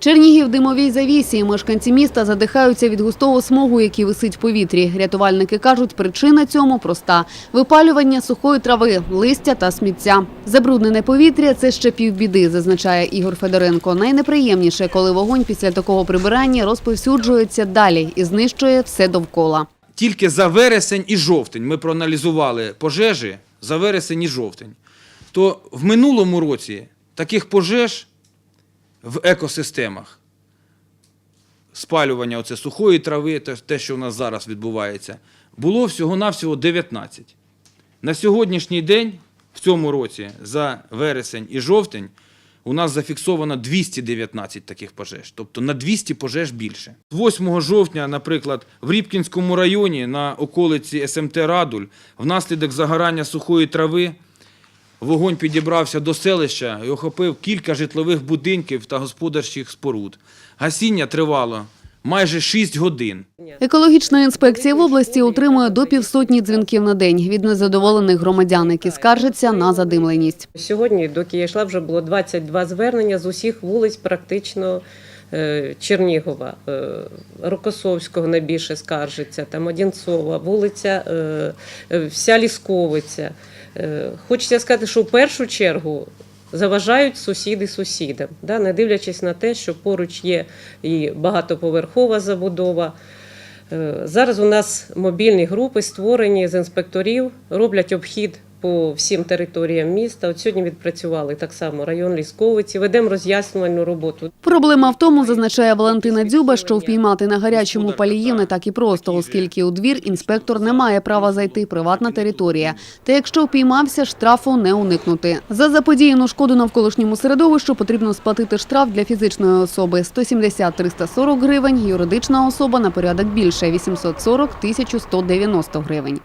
Чернігів димовій завісі. Мешканці міста задихаються від густого смогу, який висить в повітрі. Рятувальники кажуть, причина цьому проста – випалювання сухої трави, листя та сміття. Забруднене повітря – це ще півбіди, зазначає Ігор Федоренко. Найнеприємніше, коли вогонь після такого прибирання розповсюджується далі і знищує все довкола. Тільки за вересень і жовтень ми проаналізували пожежі за вересень і жовтень. То в минулому році таких пожеж в екосистемах спалювання оце сухої трави, те, що у нас зараз відбувається, було всього-навсього 19. На сьогоднішній день, в цьому році, за вересень і жовтень, у нас зафіксовано 219 таких пожеж, тобто на 200 пожеж більше. 8 жовтня, наприклад, в Рібкінському районі на околиці СМТ Радуль внаслідок загорання сухої трави вогонь підібрався до селища і охопив кілька житлових будинків та господарчих споруд. Гасіння тривало майже 6 годин. Екологічна інспекція в області отримує до півсотні дзвінків на день від незадоволених громадян, які скаржаться на задимленість. Сьогодні, доки я йшла, вже було 22 звернення з усіх вулиць, практично е, Чернігова, е, Рокосовського найбільше скаржиться, там Одінцова, вулиця, е, вся Лісковиця. Е, Хочеться сказати, що в першу чергу заважають сусіди сусідам, да, не дивлячись на те, що поруч є і багатоповерхова забудова. Е, Зараз у нас мобільні групи створені з інспекторів, роблять обхід по всім територіям міста. От сьогодні відпрацювали так само район Лісковиці, ведемо роз'яснювальну роботу. Проблема в тому, зазначає Валентина Дзюба, що впіймати на гарячому паліїв не так і просто, оскільки у двір інспектор не має права зайти, приватна територія. Та якщо впіймався, штрафу не уникнути. За заподіяну шкоду навколишньому середовищу потрібно сплатити штраф для фізичної особи 170-340 гривень, юридична особа на порядок більше – 840-1190 гривень.